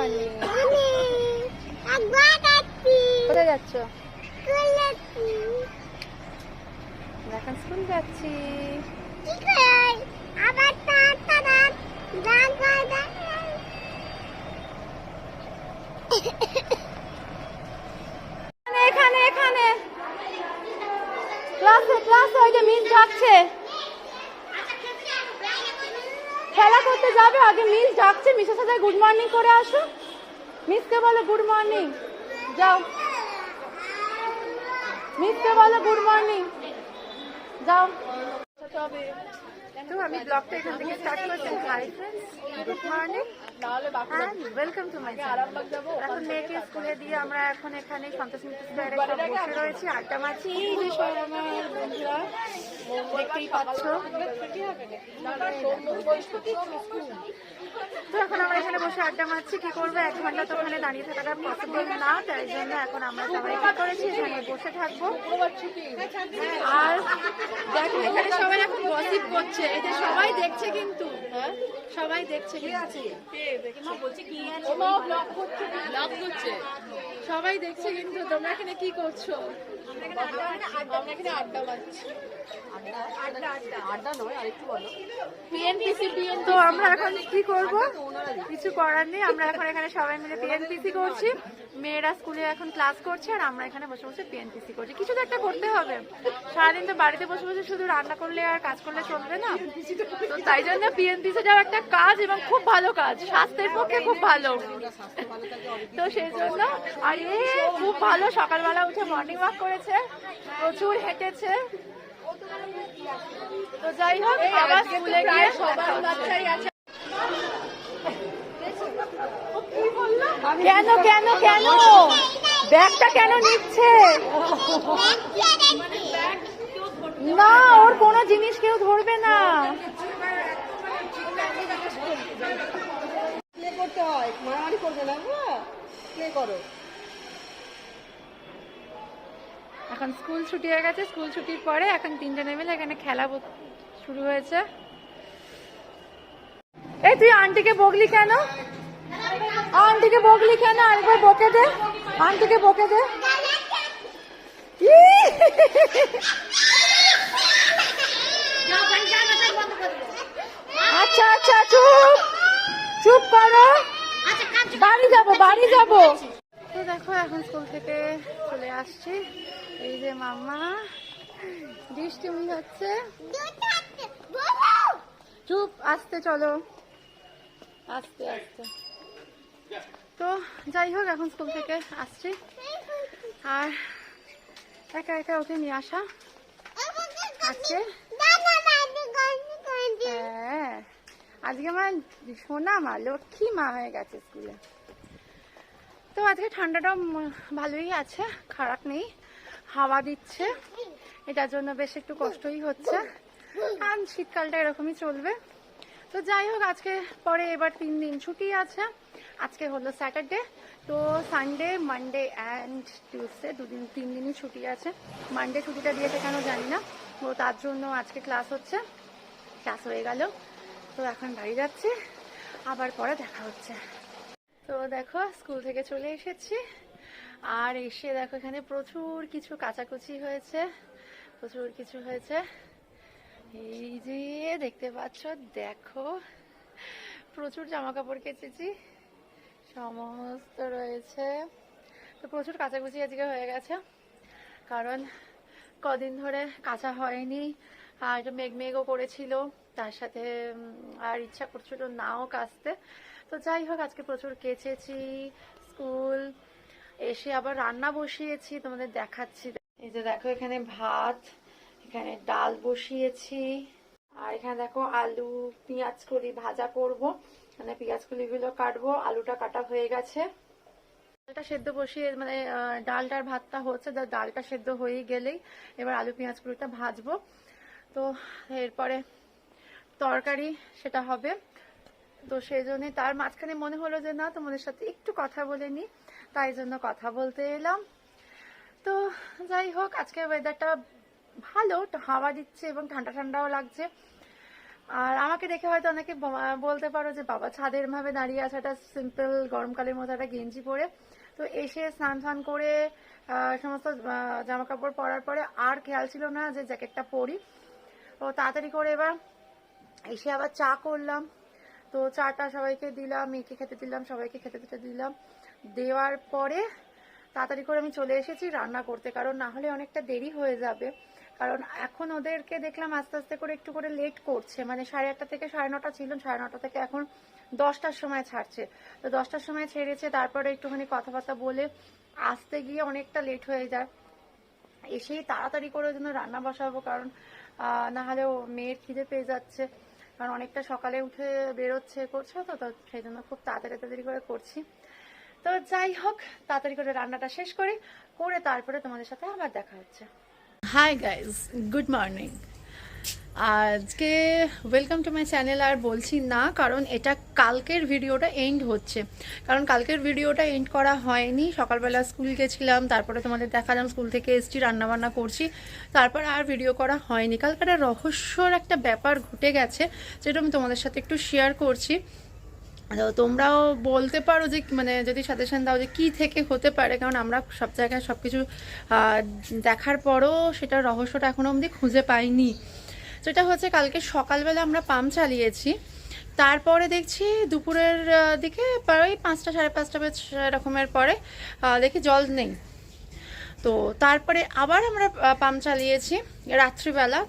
আমি একবার যাচ্ছি কোথায় যাচ্ছ? এখন স্কুল যাচ্ছি। কি করে? আবার গান এখানে এখানে ক্লাসে ক্লাসে ওই যে মিস যাচ্ছে খেলা করতে যাবে আগে মিস ডাকছে, মিসের সাথে গুড মর্নিং করে আসো। মিসকে বলো গুড মর্নিং যাও। মিসকে বলো গুড মর্নিং যাও। তো আমি ব্লগটা এখান থেকে স্টার্ট করছি। Hi friends good morning welcome to my এখন মেয়েকে স্কুলে দিয়ে আমরা এখন এখানে সন্তোষ মিত্র বসে রয়েছি। আড্ডা মারছি। দেখতেই পাচ্ছ। তো এখন আমরা এখানে বসে আড্ডা মারছি, কি করব? এক ঘণ্টা তো ওখানে দাঁড়িয়ে থাকাটা পসিবল না, তাই জন্য এখন আমরা সবাই কি করেছি? এখানে বসে থাকব। আর দেখো, এখানে সবাই এখন গসিপ করছে, এই সবাই দেখছে কিন্তু হ্যাঁ? সবাই দেখছে সবাই দেখছে কিন্তু, তোমরা এখানে কি করছ? আড্ডা মারছি। তো আমরা এখন কি করব? কিছু করার নেই আমরা এখন এখানে সবাই মিলে পিএনপিসি করছি। মেয়েরা স্কুলে এখন ক্লাস করছে আর আমরা এখানে বসে বসে পিএনপিসি করছি। কিছু তো একটা করতে হবে। সারাদিন তো বাড়িতে বসে বসে শুধু রান্না করলে আর কাজ করলে চলবে না। তো তাই জন্য পিএনপিসি যাওয়ার একটা কাজ এবং খুব ভালো কাজ স্বাস্থ্যের পক্ষে খুব ভালো। তো সেই জন্য আর খুব ভালো সকালবেলা উঠে মর্নিং ওয়াক করেছে প্রচুর হেঁটেছে। তো যাই হোক আবার স্কুলে গিয়ে সবার বাচ্চাই আছে। কেন কেন কেন? ব্যাগটা কেন নিচ্ছে? না ওর কোনো জিনিস কেউ ধরবে না। করতে হয়। মারামারি করবে না কে করো। এখন স্কুল ছুটি হয়ে গেছে, স্কুল ছুটির পরে এখন তিনজনে মিলে এখানে খেলা শুরু হয়েছে। এই তুই আন্টিকে বকলি কেন? আন্টিকে বকলি কেন? আরেকবার বকে দে। আন্টিকে বকে দে। আচ্ছা আচ্ছা চুপ। চুপ করো। বাড়ি যাব, বাড়ি যাব। এখন স্কুল থেকে চলে আসছি। এই যে মাম্মা মামা বৃষ্টিমি হচ্ছে। চুপ, আসতে চলো। আস্তে আস্তে। তো যাই হোক, এখন স্কুল থেকে আসছি। আর একা একা ওকে নিয়ে আসা আজকে হ্যাঁ আজকে আমার সোনা মা, লক্ষ্মী মা হয়ে গেছে স্কুলে। তো আজকে ঠান্ডাটা ভালোই আছে, খারাপ নেই, হাওয়া দিচ্ছে। এটার জন্য বেশ একটু কষ্টই হচ্ছে। আর শীতকালটা এরকমই চলবে। তো যাই হোক, আজকে পরে এবার তিন দিন ছুটি আছে। আজকে হলো স্যাটারডে তো সানডে মানডে অ্যান্ড টিউসডে দুদিন, তিন দিনই ছুটি আছে। মানডে ছুটিটা দিয়েছে কেন জানি না, তো তার জন্য আজকে ক্লাস হচ্ছে। ক্লাস হয়ে গেল, তো এখন বাড়ি যাচ্ছি। আবার পরে দেখা হচ্ছে। তো দেখো, স্কুল থেকে চলে এসেছি। আর এসে দেখো, এখানে প্রচুর কিছু কাচাকুচি হয়েছে। প্রচুর কিছু হয়েছে। এই যে, দেখতে পাচ্ছ, দেখো। প্রচুর জামা কাপড় কেচেছি। সমস্ত রয়েছে। তো প্রচুর কাচাকুচি আজকে হয়ে গেছে। কারণ কদিন ধরে কাঁচা হয়নি। একটু মেঘ মেঘও করেছিল। তার সাথে আর ইচ্ছা করছিল নাও কাচতে। তো যাই হোক, আজকে প্রচুর কেচেছি, স্কুল। এসে আবার রান্না বসিয়েছি, তোমাদের দেখাচ্ছি। এই যে দেখো, এখানে ভাত, এখানে ডাল বসিয়েছি। আর এখানে দেখো আলু, পেঁয়াজ কলি ভাজা করব। মানে পেঁয়াজ কলিগুলো কাটবো, আলুটা কাটা হয়ে গেছে। ডালটা সেদ্ধ বসিয়ে মানে ডালটার ভাতটা হচ্ছে ডালটা সেদ্ধ হয়ে গেলেই এবার আলু, পেঁয়াজ কুড়িটা ভাজবো। তো এরপরে তরকারি সেটা হবে। তো সেই জন্য তার মাঝখানে মনে হলো যে, না, তোমাদের সাথে একটু কথা বলে নি তাই জন্য কথা বলতে এলাম। তো যাই হোক আজকে ওয়েদারটা ভালো হাওয়া দিচ্ছে এবং ঠান্ডা ঠান্ডাও লাগছে। আর আমাকে দেখে হয়তো অনেকে বলতে পারো যে, বাবা ছাদের ভাবে দাঁড়িয়ে আছে, একটা সিম্পল গরমকালের মতো একটা গেঞ্জি পরে। তো এসে স্নান ফান করে সমস্ত জামা কাপড় পরার পরে আর খেয়াল ছিল না যে, জ্যাকেটটা পরি। তো তাড়াতাড়ি করে এবার এসে আবার চা করলাম। তো চাটা সবাইকে দিলাম, মেয়েকে খেতে দিলাম, সবাইকে খেতে দিতে দিলাম। দেওয়ার পরে তাড়াতাড়ি করে আমি চলে এসেছি রান্না করতে, কারণ না হলে অনেকটা দেরি হয়ে যাবে। কারণ এখন ওদেরকে দেখলাম আস্তে আস্তে করে একটু করে লেট করছে। মানে সাড়ে আটটা থেকে সাড়ে নটা ছিল, সাড়ে নটা থেকে এখন দশটার সময় ছাড়ছে। তো দশটার সময় ছেড়েছে, তারপরে একটুখানি কথাবার্তা বলে আসতে গিয়ে অনেকটা লেট হয়ে যায়। এসেই তাড়াতাড়ি করে জন্য রান্না বসাবো, কারণ না হলে ও মেয়ের খিদে পেয়ে যাচ্ছে। কারণ অনেকটা সকালে উঠে বেরোচ্ছে, করছে তো তো সেই জন্য খুব তাড়াতাড়ি তাড়াতাড়ি করে করছি। তো যাই হোক, তাড়াতাড়ি করে রান্নাটা শেষ করি, করে তারপরে তোমাদের সাথে আবার দেখা হচ্ছে। হাই গাইজ গুড মর্নিং আজকে ওয়েলকাম টু মাই চ্যানেল আর বলছি না, কারণ এটা কালকের ভিডিওটা এন্ড হচ্ছে। কারণ কালকের ভিডিওটা এন্ড করা হয়নি। সকালবেলা স্কুল গেছিলাম, তারপরে তোমাদের দেখালাম স্কুল থেকে এসছি, রান্নাবান্না করছি। তারপর আর ভিডিও করা হয়নি। কালকে একটা রহস্যর একটা ব্যাপার ঘটে গেছে, যেটা আমি তোমাদের সাথে একটু শেয়ার করছি। তো তোমরাও বলতে পারো যে মানে যদি সাজেশন দাও যে, কি থেকে হতে পারে? কারণ আমরা সব জায়গায় সব কিছু দেখার পরও সেটা রহস্যটা এখনও অবধি খুঁজে পাইনি। যেটা হচ্ছে কালকে সকালবেলা আমরা পাম্প চালিয়েছি। তারপরে দেখছি দুপুরের দিকে প্রায় পাঁচটা, সাড়ে পাঁচটা বেশ এরকমের পরে দেখি জল নেই। তো তারপরে আবার আমরা পাম্প চালিয়েছি রাত্রিবেলা।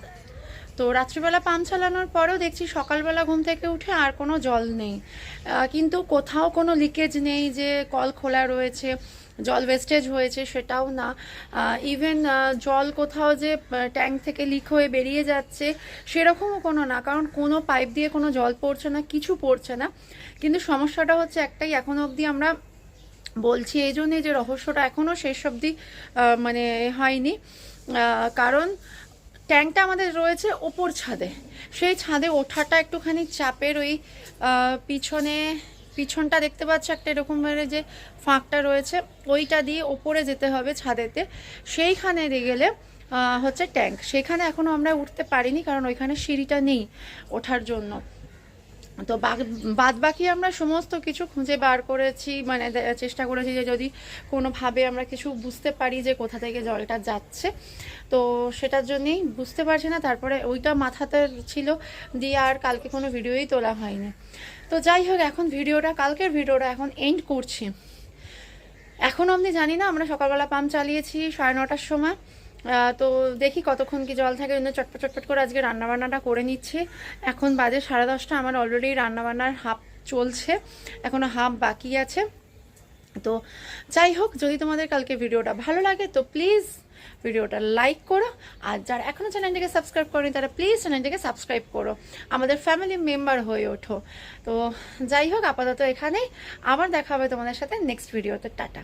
তো রাত্রিবেলা পাম্প চালানোর পরেও দেখছি সকালবেলা ঘুম থেকে উঠে আর কোনো জল নেই। কিন্তু কোথাও কোনো লিকেজ নেই যে কল খোলা রয়েছে, জল ওয়েস্টেজ হয়েছে সেটাও না। ইভেন জল কোথাও যে ট্যাঙ্ক থেকে লিক হয়ে বেরিয়ে যাচ্ছে সেরকমও কোনো না। কারণ কোনো পাইপ দিয়ে কোনো জল পড়ছে না, কিছু পড়ছে না। কিন্তু সমস্যাটা হচ্ছে একটাই, এখনও অবধি আমরা বলছি এই জন্যে যে রহস্যটা এখনও শেষ অবধি মানে হয়নি। কারণ ট্যাঙ্কটা আমাদের রয়েছে ওপর ছাদে। সেই ছাদে ওঠাটা একটুখানি চাপের ওই পিছনে, পিছনটা দেখতে পাচ্ছ একটা এরকম ভাবে যে ফাঁকটা রয়েছে, ওইটা দিয়ে ওপরে যেতে হবে ছাদেতে। সেইখানে গেলে হচ্ছে ট্যাঙ্ক। সেখানে এখনও আমরা উঠতে পারিনি কারণ ওইখানে সিঁড়িটা নেই ওঠার জন্য। তো বাদ বাকি আমরা সমস্ত কিছু খুঁজে বার করেছি মানে চেষ্টা করেছি যে যদি কোনোভাবে আমরা কিছু বুঝতে পারি যে কোথা থেকে জলটা যাচ্ছে, তো সেটার জন্যেই বুঝতে পারছি না। তারপরে ওইটা মাথাতে ছিল দিয়ে আর কালকে কোনো ভিডিওই তোলা হয়নি। তো যাই হোক, এখন ভিডিওটা, কালকের ভিডিওটা এখন এন্ড করছি। এখন অবধি জানি না, আমরা সকালবেলা পাম্প চালিয়েছি সাড়ে নটার সময়। তো দেখি কতক্ষণ কি জল থাকে। চটপট চটপট করে আজকে রান্নাবান্নাটা করে নিচ্ছি। এখন বাজে সাড়ে দশটা, আমার অলরেডি রান্নাবান্নার হাফ চলছে। এখনও হাফ বাকি আছে। তো যাই হোক, যদি তোমাদের কালকে ভিডিওটা ভালো লাগে, তো প্লিজ ভিডিওটা লাইক করো। আর যারা এখনও চ্যানেলটাকে সাবস্ক্রাইব করেনি, তারা প্লিজ চ্যানেলটাকে সাবস্ক্রাইব করো। আমাদের ফ্যামিলি মেম্বার হয়ে ওঠো। তো যাই হোক, আপাতত এখানেই। আবার দেখা হবে তোমাদের সাথে নেক্সট ভিডিওতে টাটা।